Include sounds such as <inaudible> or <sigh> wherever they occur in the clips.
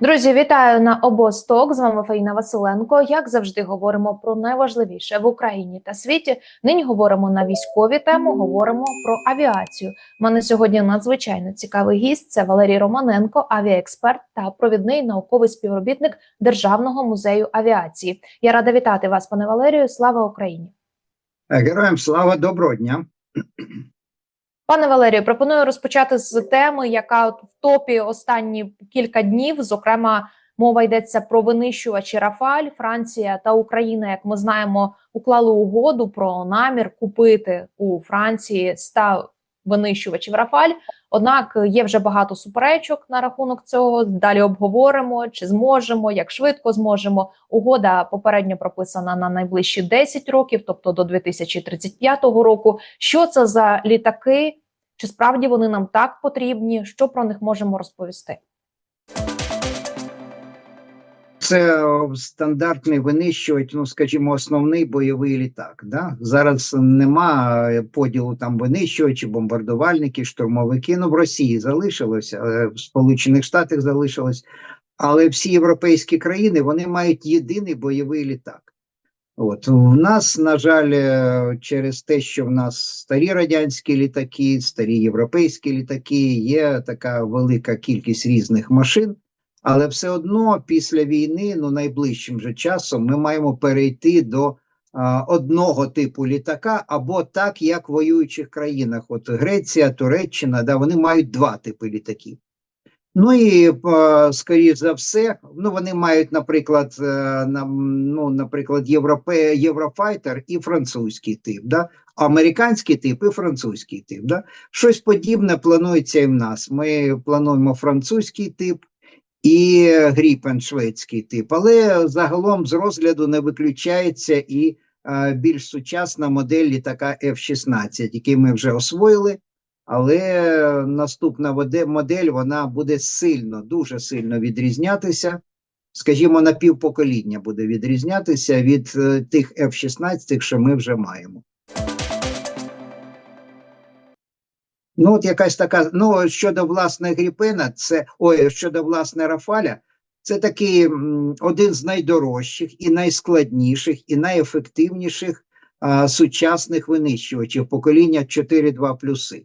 Друзі, вітаю на обосток. З вами Фаїна Василенко. Як завжди, говоримо про найважливіше в Україні та світі. Нині говоримо на військові теми. Говоримо про авіацію. У мене сьогодні надзвичайно цікавий гість. Це Валерій Романенко, авіаексперт та провідний науковий співробітник Державного музею авіації. Я рада вітати вас, пане Валерію. Слава Україні! Героям слава доброго дня. Пане Валерію, пропоную розпочати з теми, яка в топі останні кілька днів. Зокрема, мова йдеться про винищувачі Рафаль. Франція та Україна, як ми знаємо, уклали угоду про намір купити у Франції 100 винищувачів Рафаль. Однак є вже багато суперечок на рахунок цього. Далі обговоримо, чи зможемо, як швидко зможемо. Угода попередньо прописана на найближчі 10 років, тобто до 2035 року. Що це за літаки? Чи справді вони нам так потрібні? Що про них можемо розповісти? Це стандартний винищувач, ну скажімо, основний бойовий літак. Да? Зараз нема е, поділу там винищувачі, бомбардувальники, штурмовики. Ну в Росії залишилося, е, в Сполучених Штатах залишилось, але всі європейські країни вони мають єдиний бойовий літак. От в нас, на жаль, е, через те, що в нас старі радянські літаки, старі європейські літаки, є така велика кількість різних машин. Але все одно після війни, ну найближчим же часом, ми маємо перейти до а, одного типу літака, або так, як в воюючих країнах. От Греція, Туреччина, да, вони мають два типи літаків. Ну і а, скоріш за все, ну вони мають, наприклад, е, ну, наприклад, Європе, Єврофайтер і французький тип, да? американський тип і французький тип. Да? Щось подібне планується і в нас. Ми плануємо французький тип і Гріпен шведський тип, але загалом з розгляду не виключається і е, більш сучасна модель літака F-16, який ми вже освоїли. Але наступна модель вона буде сильно, дуже сильно відрізнятися. Скажімо, на півпокоління буде відрізнятися від е, тих F-16, що ми вже маємо. Ну, от якась така. Ну, щодо власне Гріпена, це ой, щодо власне Рафаля, це такий один з найдорожчих і найскладніших, і найефективніших а, сучасних винищувачів покоління 4.2 плюси.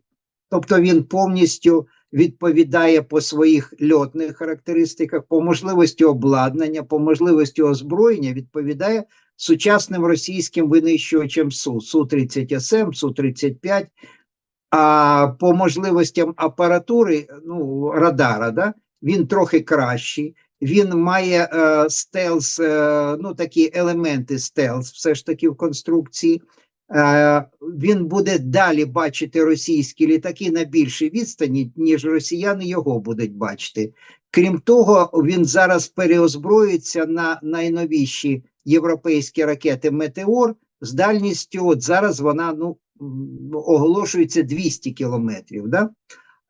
Тобто він повністю відповідає по своїх льотних характеристиках, по можливості обладнання, по можливості озброєння, відповідає сучасним російським винищувачам Су, Су-30СМ, Су-35, а по можливостям апаратури, ну, радара, да, він трохи кращий. Він має е, стелс, е, ну такі елементи стелс, все ж таки в конструкції. Е, він буде далі бачити російські літаки на більшій відстані, ніж росіяни його будуть бачити. Крім того, він зараз переозброюється на найновіші європейські ракети Метеор з дальністю. От зараз вона ну оголошується 200 кілометрів. Да?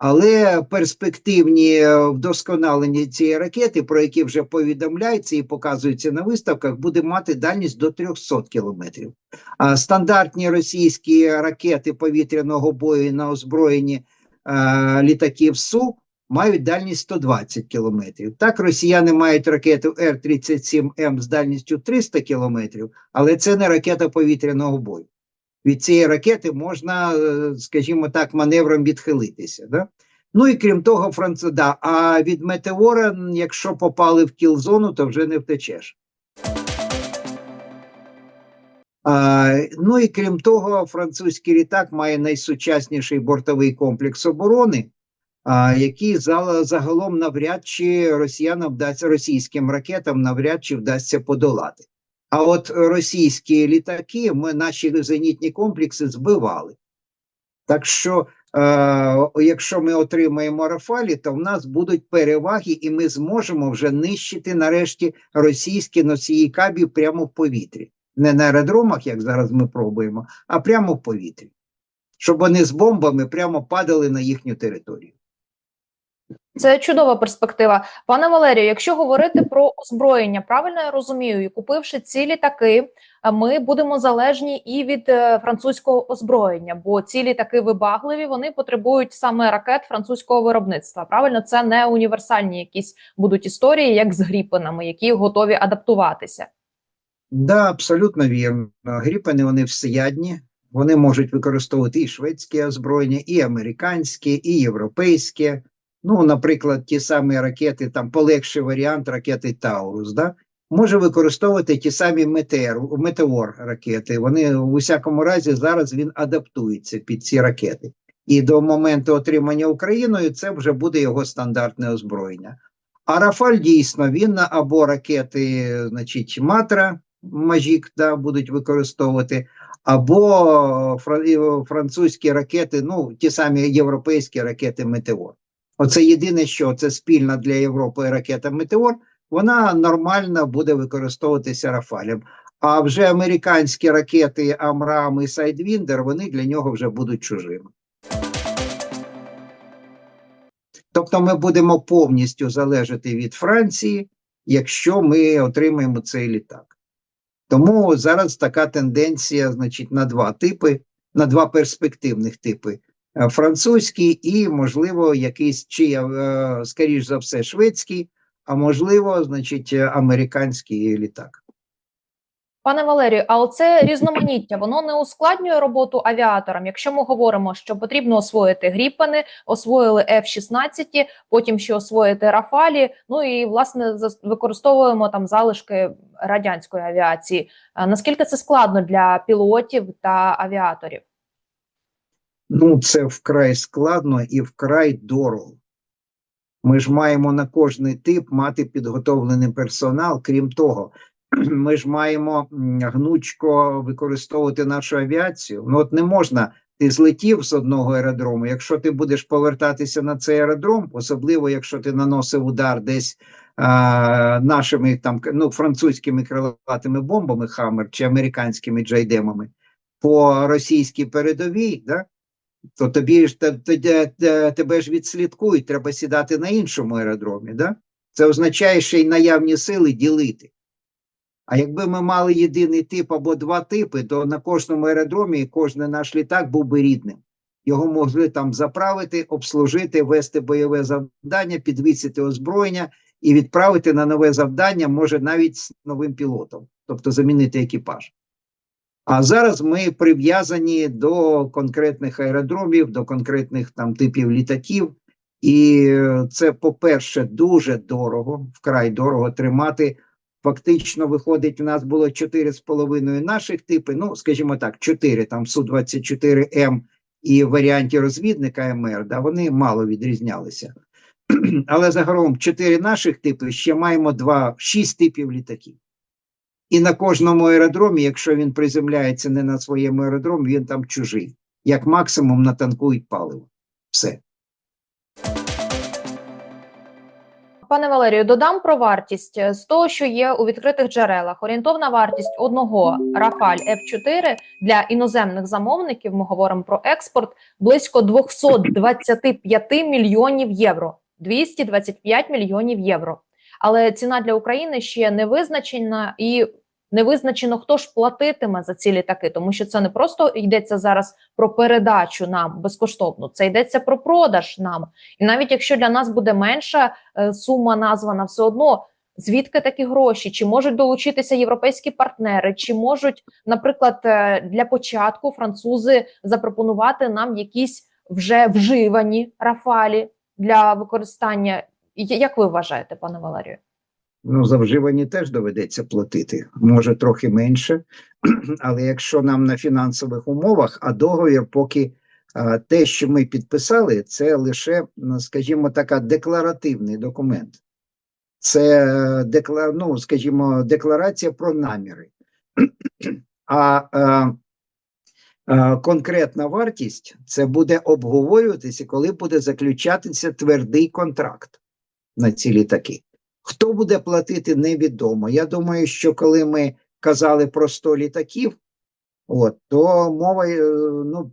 Але перспективні е, вдосконалення цієї ракети, про які вже повідомляється і показуються на виставках, буде мати дальність до 300 кілометрів. А стандартні російські ракети повітряного бою на озброєнні е, літаків Су мають дальність 120 кілометрів. Так, росіяни мають ракету Р-37М з дальністю 300 кілометрів, але це не ракета повітряного бою. Від цієї ракети можна, е, скажімо так, маневром відхилитися. Да? Ну і крім того, Франц... да, а від метеора, якщо попали в кіл-зону, то вже не втечеш. А, ну і крім того, французький літак має найсучасніший бортовий комплекс оборони, а, який загалом навряд чи росіянам вдасться російським ракетам навряд чи вдасться подолати. А от російські літаки, ми наші зенітні комплекси збивали. Так що, е, якщо ми отримаємо Рафалі, то в нас будуть переваги, і ми зможемо вже нищити нарешті російські носії кабів прямо в повітрі. Не на аеродромах, як зараз ми пробуємо, а прямо в повітрі. Щоб вони з бомбами прямо падали на їхню територію. Це чудова перспектива. Пане Валерію, якщо говорити про озброєння, правильно я розумію, і купивши ці літаки, ми будемо залежні і від е, французького озброєння, бо ці літаки вибагливі, вони потребують саме ракет французького виробництва. Правильно, це не універсальні якісь будуть історії, як з гріпенами, які готові адаптуватися. Да, абсолютно вірно. Гріпени вони всеядні, вони можуть використовувати і шведське озброєння, і американське, і європейське. Ну, наприклад, ті самі ракети, там полегший варіант ракети Таурус, да? може використовувати ті самі метеор, метеор ракети. Вони у всякому разі зараз він адаптується під ці ракети. І до моменту отримання Україною це вже буде його стандартне озброєння. А Рафаль дійсно він або ракети, значить, Матра, Мажік, да, будуть використовувати, або французькі ракети, ну, ті самі європейські ракети Метеор. Оце єдине, що це спільна для Європи ракета Метеор, вона нормально буде використовуватися Рафалем. А вже американські ракети Амрам і Сайдвіндер, вони для нього вже будуть чужими. Тобто ми будемо повністю залежати від Франції, якщо ми отримаємо цей літак. Тому зараз така тенденція, значить, на два типи, на два перспективних типи: французький і, можливо, якийсь чи е, скоріш за все, шведський, а можливо, значить, е, американський літак. Пане Валерію, а оце різноманіття воно не ускладнює роботу авіаторам. Якщо ми говоримо, що потрібно освоїти гріпени, освоїли F-16, потім ще освоїти Рафалі. Ну і власне використовуємо там залишки радянської авіації. Наскільки це складно для пілотів та авіаторів? Ну, це вкрай складно і вкрай дорого. Ми ж маємо на кожний тип мати підготовлений персонал. Крім того, <clears throat> ми ж маємо гнучко використовувати нашу авіацію. Ну, от не можна, ти злетів з одного аеродрому. Якщо ти будеш повертатися на цей аеродром, особливо якщо ти наносив удар десь а, нашими там ну, французькими крилатими бомбами Хаммер чи американськими джайдемами по російській передовій, да? То тобі ж те- те- те- тебе ж відслідкують, треба сідати на іншому аеродромі. Да? Це означає ще й наявні сили ділити. А якби ми мали єдиний тип або два типи, то на кожному аеродромі кожен наш літак був би рідним. Його могли там заправити, обслужити, вести бойове завдання, підвісити озброєння і відправити на нове завдання, може навіть з новим пілотом, тобто замінити екіпаж. А зараз ми прив'язані до конкретних аеродромів, до конкретних там типів літаків. І е, це, по-перше, дуже дорого, вкрай дорого тримати. Фактично, виходить, у нас було 4,5 наших типи, ну, скажімо так, 4, там Су-24М і варіанті розвідника МР, да, вони мало відрізнялися. <clears throat> Але загалом 4 наших типи ще маємо 2, 6 типів літаків. І на кожному аеродромі, якщо він приземляється не на своєму аеродромі, він там чужий. Як максимум натанкують паливо. Все. Пане Валерію, додам про вартість Е, з того, що є у відкритих джерелах. Орієнтовна вартість одного Рафаль F4 для іноземних замовників. Ми говоримо про експорт близько 225 мільйонів євро. 225 мільйонів євро. Але ціна для України ще не визначена і не визначено, хто ж платитиме за ці літаки, тому що це не просто йдеться зараз про передачу нам безкоштовно, це йдеться про продаж нам. І навіть якщо для нас буде менша е, сума названа, все одно звідки такі гроші? Чи можуть долучитися європейські партнери? Чи можуть, наприклад, е, для початку французи запропонувати нам якісь вже вживані рафалі для використання? Як ви вважаєте, пане Валерію? Ну, за вживані теж доведеться платити. Може трохи менше, <clears throat> але якщо нам на фінансових умовах, а договір, поки а, те, що ми підписали, це лише, ну, скажімо, така декларативний документ. Це е, декла... ну, скажімо, декларація про наміри. <clears throat> А, а, а конкретна вартість це буде обговорюватися, коли буде заключатися твердий контракт на ці літаки. Хто буде платити, невідомо. Я думаю, що коли ми казали про 100 літаків, от, то мова, е, ну,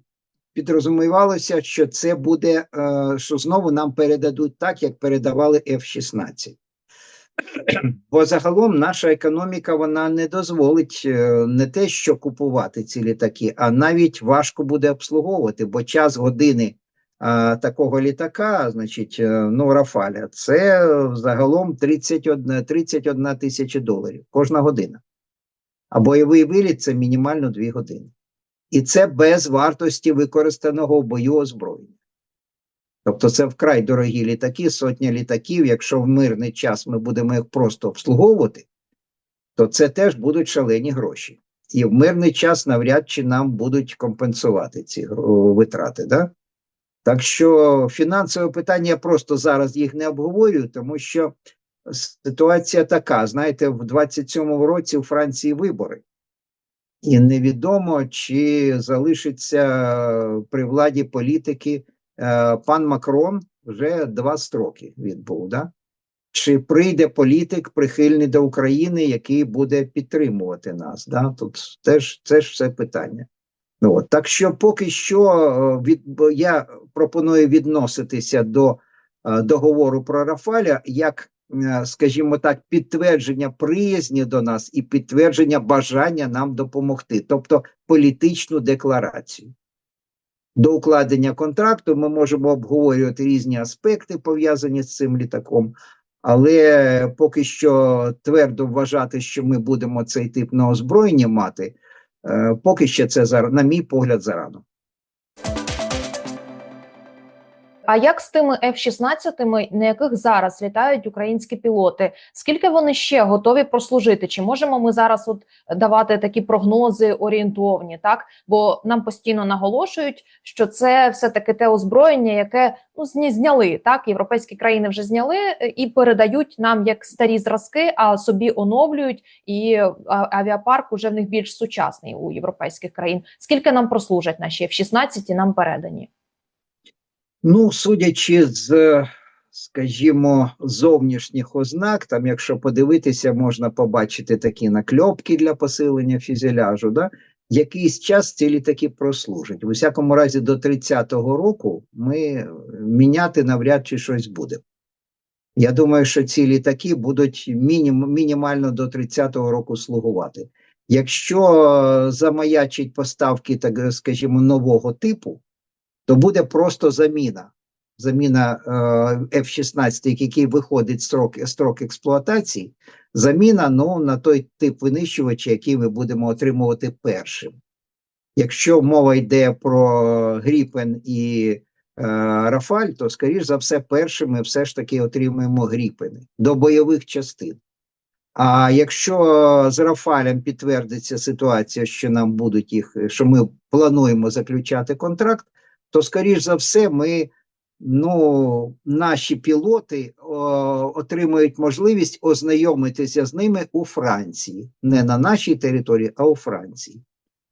підрозумівалося, що це буде, е, що знову нам передадуть так, як передавали F-16. Бо загалом наша економіка вона не дозволить е, не те, що купувати ці літаки, а навіть важко буде обслуговувати, бо час години такого літака, значить, е, ну, Рафаля, це загалом 31, 31 тисяча доларів кожна година. А бойовий виліт це мінімально 2 години. І це без вартості використаного в бою озброєння. Тобто це вкрай дорогі літаки, сотня літаків. Якщо в мирний час ми будемо їх просто обслуговувати, то це теж будуть шалені гроші. І в мирний час навряд чи нам будуть компенсувати ці витрати. Да? Так що фінансове питання я просто зараз їх не обговорюю, тому що ситуація така: знаєте, в 27-му році у Франції вибори. І невідомо, чи залишиться при владі політики е, пан Макрон вже два строки відбув. Да? Чи прийде політик прихильний до України, який буде підтримувати нас? Да? Тут теж це ж все питання. От. Так що поки що е, від, я пропоную відноситися до е, договору про Рафаля як, е, скажімо так, підтвердження приязні до нас і підтвердження бажання нам допомогти, тобто політичну декларацію. До укладення контракту ми можемо обговорювати різні аспекти, пов'язані з цим літаком, але поки що твердо вважати, що ми будемо цей тип на озброєнні мати, поки ще це на мій погляд зарано. А як з тими F-16, на яких зараз літають українські пілоти? Скільки вони ще готові прослужити? Чи можемо ми зараз от давати такі прогнози орієнтовні? Так, бо нам постійно наголошують, що це все таки те озброєння, яке ну зняли так. Європейські країни вже зняли е, і передають нам як старі зразки, а собі оновлюють. І авіапарк уже в них більш сучасний у європейських країн. Скільки нам прослужать наші F-16 нам передані? Ну, судячи з, скажімо, зовнішніх ознак, там, якщо подивитися, можна побачити такі накльопки для посилення фюзеляжу, да? якийсь час ці літаки прослужать. У всякому разі, до 30-го року ми е, міняти навряд чи щось буде. Я думаю, що ці літаки будуть мінім, мінімально до 30-го року слугувати. Якщо е, замаячить поставки, так е, скажімо, нового типу, то буде просто заміна. Заміна е, F-16, який виходить строк, строк експлуатації, заміна ну, на той тип винищувача, який ми будемо отримувати першим. Якщо мова йде про Гріпен і е, Рафаль, то, скоріш за все, першим ми все ж таки отримуємо Гріпени до бойових частин. А якщо з Рафалем підтвердиться ситуація, що нам будуть їх, що ми плануємо заключати контракт, то скоріш за все, ми, ну, наші пілоти о, отримають можливість ознайомитися з ними у Франції, не на нашій території, а у Франції.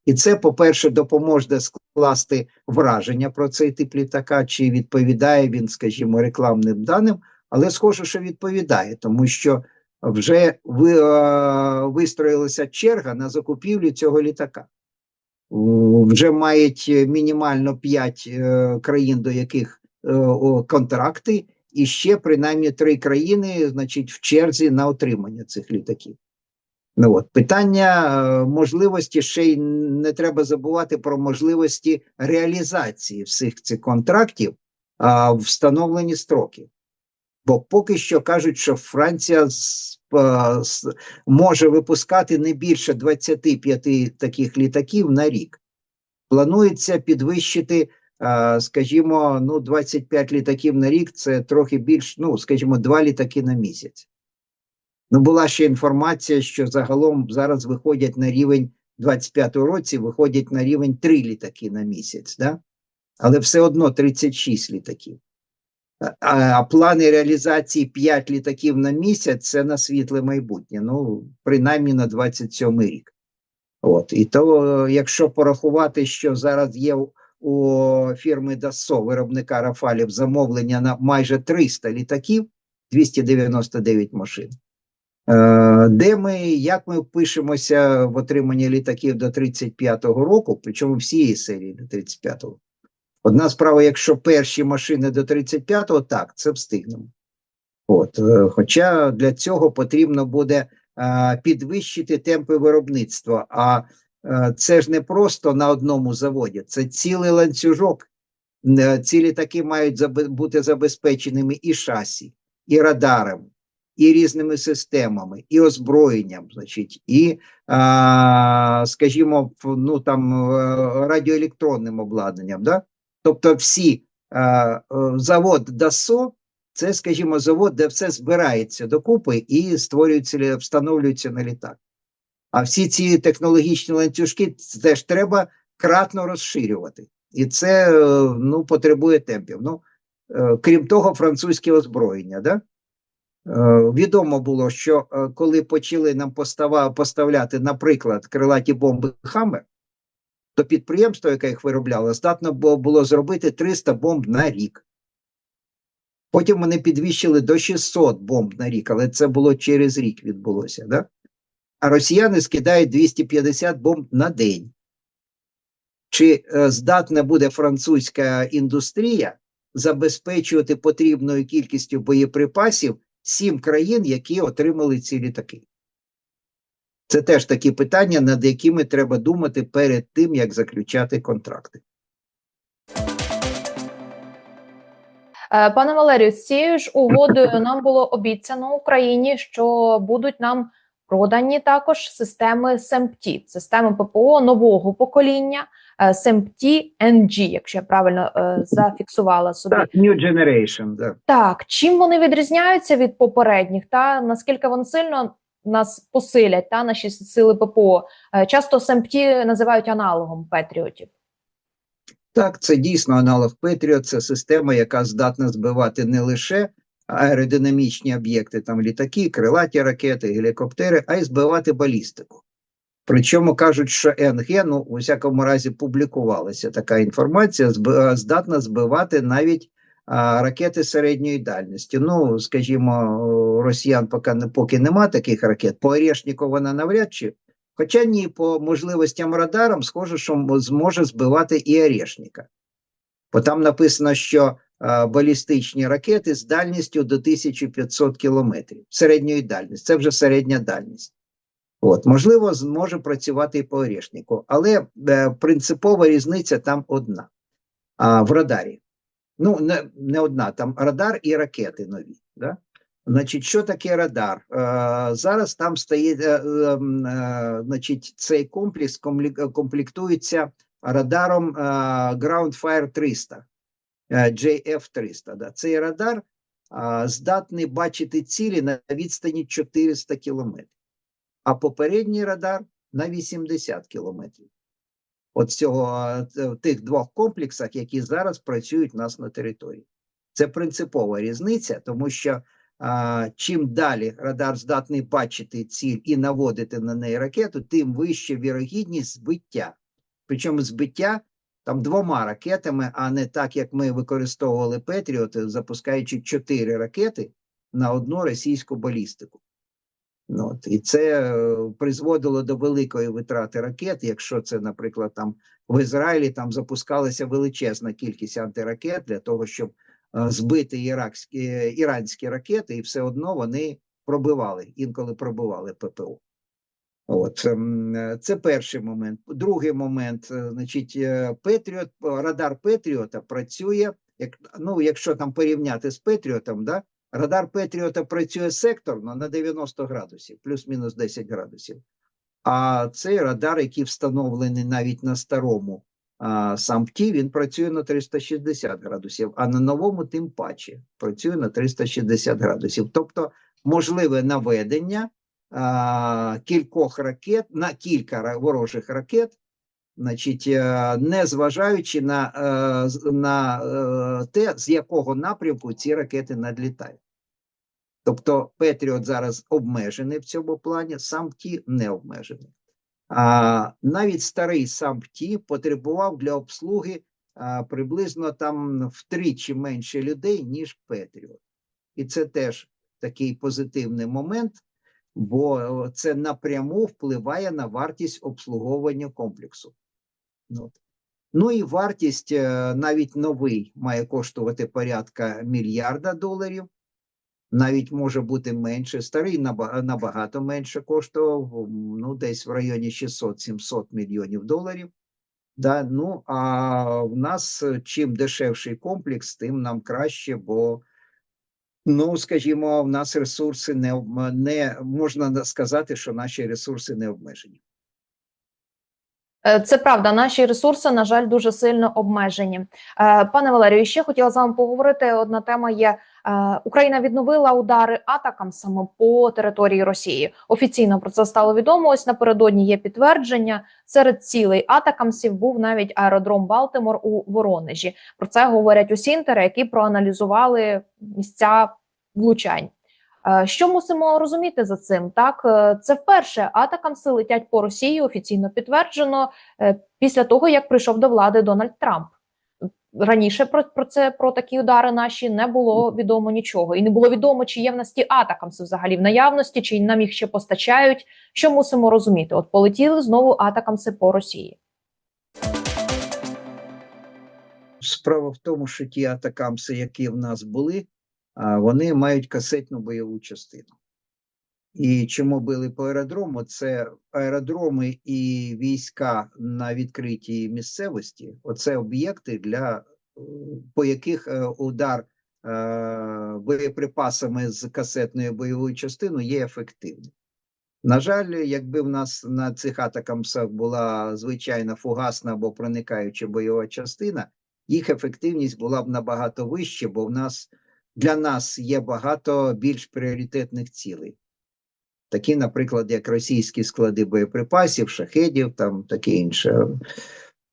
І це, по-перше, допоможе скласти враження про цей тип літака, чи відповідає він, скажімо, рекламним даним, але схоже, що відповідає, тому що вже ви, е, вистроїлася черга на закупівлю цього літака. Вже мають е, мінімально 5 е, країн, до яких е, контракти, і ще принаймні три країни, значить, в черзі на отримання цих літаків. Ну от питання можливості ще й не треба забувати про можливості реалізації всіх цих контрактів а, в встановлені строки. Бо поки що кажуть, що Франція е, може випускати не більше 25 таких літаків на рік. Планується підвищити, е, скажімо, ну 25 літаків на рік це трохи більш, ну скажімо, 2 літаки на місяць. Ну, була ще інформація, що загалом зараз виходять на рівень 25-го році, виходять на рівень 3 літаки на місяць, да? але все одно 36 літаків. А, плани реалізації 5 літаків на місяць це на світле майбутнє. Ну, принаймні на 27 рік. От. І то, якщо порахувати, що зараз є у- фірми Dassault, виробника Рафалів, замовлення на майже 300 літаків, 299 машин. Е, Де ми, як ми впишемося в отриманні літаків до 35-го року, причому всієї серії до 35-го, Одна справа, якщо перші машини до 35-го, так, це встигнемо. От, е, хоча для цього потрібно буде е, підвищити темпи виробництва. А е, це ж не просто на одному заводі, це цілий ланцюжок. Е, Ці літаки мають бути забезпеченими і шасі, і радарами, і різними системами, і озброєнням, значить, і, а, скажімо, ну там радіоелектронним обладнанням. Да? Тобто, всі а, е, завод ДАСО це, скажімо, завод, де все збирається докупи і створюється, встановлюється на літак. А всі ці технологічні ланцюжки теж треба кратно розширювати. І це е, ну, потребує темпів. Ну, е, крім того, французьке озброєння. Да? Е, Відомо було, що е, коли почали нам поставляти, наприклад, крилаті бомби Хаммер, то підприємство, яке їх виробляло, здатно було, зробити 300 бомб на рік. Потім вони підвищили до 600 бомб на рік, але це було через рік відбулося. Да? А росіяни скидають 250 бомб на день. Чи е, здатна буде французька індустрія забезпечувати потрібною кількістю боєприпасів сім країн, які отримали ці літаки? Це теж такі питання, над якими треба думати перед тим, як заключати контракти. Е, Пане Валерію, з цією ж угодою нам було обіцяно Україні, що будуть нам продані також системи СЕМПТІ, системи ППО нового покоління СЕМПТІ NG, якщо я правильно е, зафіксувала собі. Так, New Generation, да. Так, чим вони відрізняються від попередніх, та наскільки вони сильно нас посилять, та наші сили ППО? Е, Часто СЕМПТІ називають аналогом Петріотів. Так, це дійсно аналог Петріот, це система, яка здатна збивати не лише аеродинамічні об'єкти, там літаки, крилаті ракети, гелікоптери, а й збивати балістику. Причому кажуть, що НГ, ну, у всякому разі, публікувалася така інформація, здатна збивати навіть ракети середньої дальності. Ну, скажімо, росіян поки, поки нема таких ракет, по Орешнику вона навряд чи. Хоча ні, по можливостям радарам, схоже, що зможе збивати і Орешника. Бо там написано, що а, балістичні ракети з дальністю до 1500 кілометрів середньої дальності. Це вже середня дальність. От, можливо, зможе працювати і по Орешнику, але е, принципова різниця там одна а, в радарі. Ну, не, не одна, там радар і ракети нові. Да? Значить, що таке радар? Е, зараз там стоїть, е, е, е, значить, цей комплекс комплектується радаром е, Ground Fire 300, е, JF-300. Да. Цей радар е, здатний бачити цілі на відстані 400 кілометрів, а попередній радар на 80 кілометрів. От цього е, тих двох комплексах, які зараз працюють у нас на території. Це принципова різниця, тому що а, чим далі радар здатний бачити ціль і наводити на неї ракету, тим вища вірогідність збиття. Причому збиття там двома ракетами, а не так, як ми використовували Петріот, запускаючи чотири ракети на одну російську балістику. Ну, от, і це е, призводило до великої витрати ракет. Якщо це, наприклад, там в Ізраїлі там запускалася величезна кількість антиракет для того, щоб е, збити іракські, е, іранські ракети, і все одно вони пробивали, інколи пробивали ППО. От ем, це перший момент. Другий момент, значить, Петріот, радар Петріота працює, як ну, якщо там порівняти з Петріотом, да, радар Петріота працює секторно на 90 градусів, плюс-мінус 10 градусів. А цей радар, який встановлений навіть на старому а, сампті, він працює на 360 градусів, а на новому тим паче працює на 360 градусів. Тобто можливе наведення а, кількох ракет на кілька ворожих ракет, значить, е, не зважаючи на, е, на е, те, з якого напрямку ці ракети надлітають. Тобто Петріот зараз обмежений в цьому плані, сам ті не обмежений. А навіть старий сам ті потребував для обслуги приблизно там втричі менше людей, ніж Петріот. І це теж такий позитивний момент, бо це напряму впливає на вартість обслуговування комплексу. Ну. Ну і вартість е, навіть новий має коштувати порядка мільярда доларів. Навіть може бути менше. Старий набагато менше коштував, ну десь в районі 600-700 мільйонів доларів. Да, ну а в нас е, чим дешевший комплекс, тим нам краще, бо ну скажімо, в нас ресурси не не можна сказати, що наші ресурси не обмежені. Е, Це правда, наші ресурси, на жаль, дуже сильно обмежені. Е, Пане Валерію, ще хотіла з вами поговорити. Одна тема є: е, Україна відновила удари атакам саме по території Росії. Офіційно про це стало відомо. Ось напередодні є підтвердження. Серед цілей атакамсів був навіть аеродром Балтимор у Воронежі. Про це говорять усі інтери, які проаналізували місця влучань. Е, Що мусимо розуміти за цим? Так, е, це вперше атакамси летять по Росії. Офіційно підтверджено е, після того, як прийшов до влади Дональд Трамп. Раніше про, про це про такі удари наші не було відомо нічого, і не було відомо, чи є в нас ті атакамси взагалі в наявності, чи нам їх ще постачають. Що мусимо розуміти? От полетіли знову атакамси по Росії. Справа в тому, що ті атакамси, які в нас були, вони мають касетну бойову частину. І чому били по аеродрому? Це аеродроми і війська на відкритій місцевості. Оце об'єкти, для е, по яких е, удар е, боєприпасами з касетною бойовою частиною є ефективним. На жаль, якби в нас на цих атакамсах була звичайна фугасна або проникаюча бойова частина, їх ефективність була б набагато вища, бо в нас для нас є багато більш пріоритетних цілей. Такі, наприклад, як російські склади боєприпасів, шахедів, там таке інше.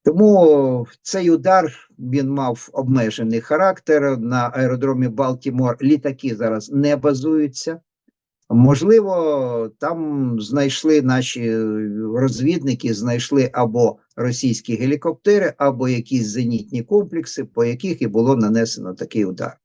Тому цей удар він мав обмежений характер. На аеродромі Балтімор літаки зараз не базуються. Можливо, там знайшли наші розвідники, знайшли або російські гелікоптери, або якісь зенітні комплекси, по яких і було нанесено такий удар.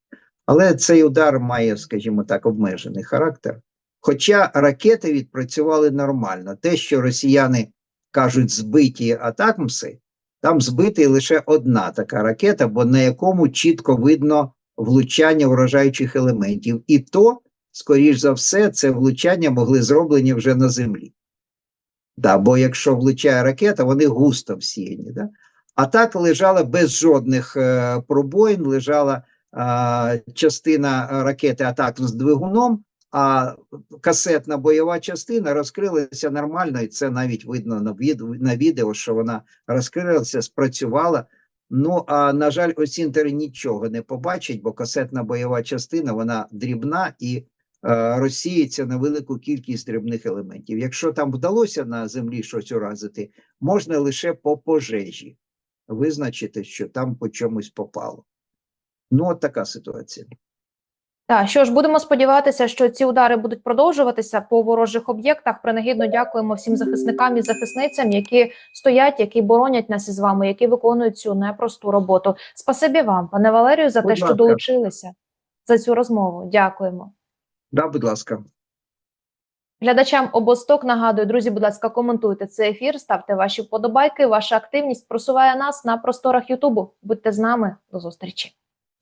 Але цей удар має, скажімо так, обмежений характер. Хоча ракети відпрацювали нормально. Те, що росіяни кажуть, збиті атакмси, там збита лише одна така ракета, бо на якому чітко видно влучання вражаючих елементів. І то, скоріш за все, це влучання могли зроблені вже на землі. Да, бо якщо влучає ракета, вони густо всіяні. Да? А так лежала без жодних е, пробоїн, лежала частина ракети атак з двигуном, а касетна бойова частина розкрилася нормально, і це навіть видно на, від, на відео, що вона розкрилася, спрацювала. Ну а на жаль, осінтери нічого не побачать, бо касетна бойова частина вона дрібна і е, розсіється на велику кількість дрібних елементів. Якщо там вдалося на землі щось уразити, можна лише по пожежі визначити, що там по чомусь попало. Ну, от така ситуація. Так, що ж, будемо сподіватися, що ці удари будуть продовжуватися по ворожих об'єктах. Принагідно дякуємо всім захисникам і захисницям, які стоять, які боронять нас із вами, які виконують цю непросту роботу. Спасибі вам, пане Валерію, за Будь те, що долучилися за цю розмову. Дякуємо. Да, будь ласка. Глядачам обосток нагадую, друзі, будь ласка, коментуйте цей ефір, ставте ваші вподобайки. Ваша активність просуває нас на просторах Ютубу. Будьте з нами до зустрічі.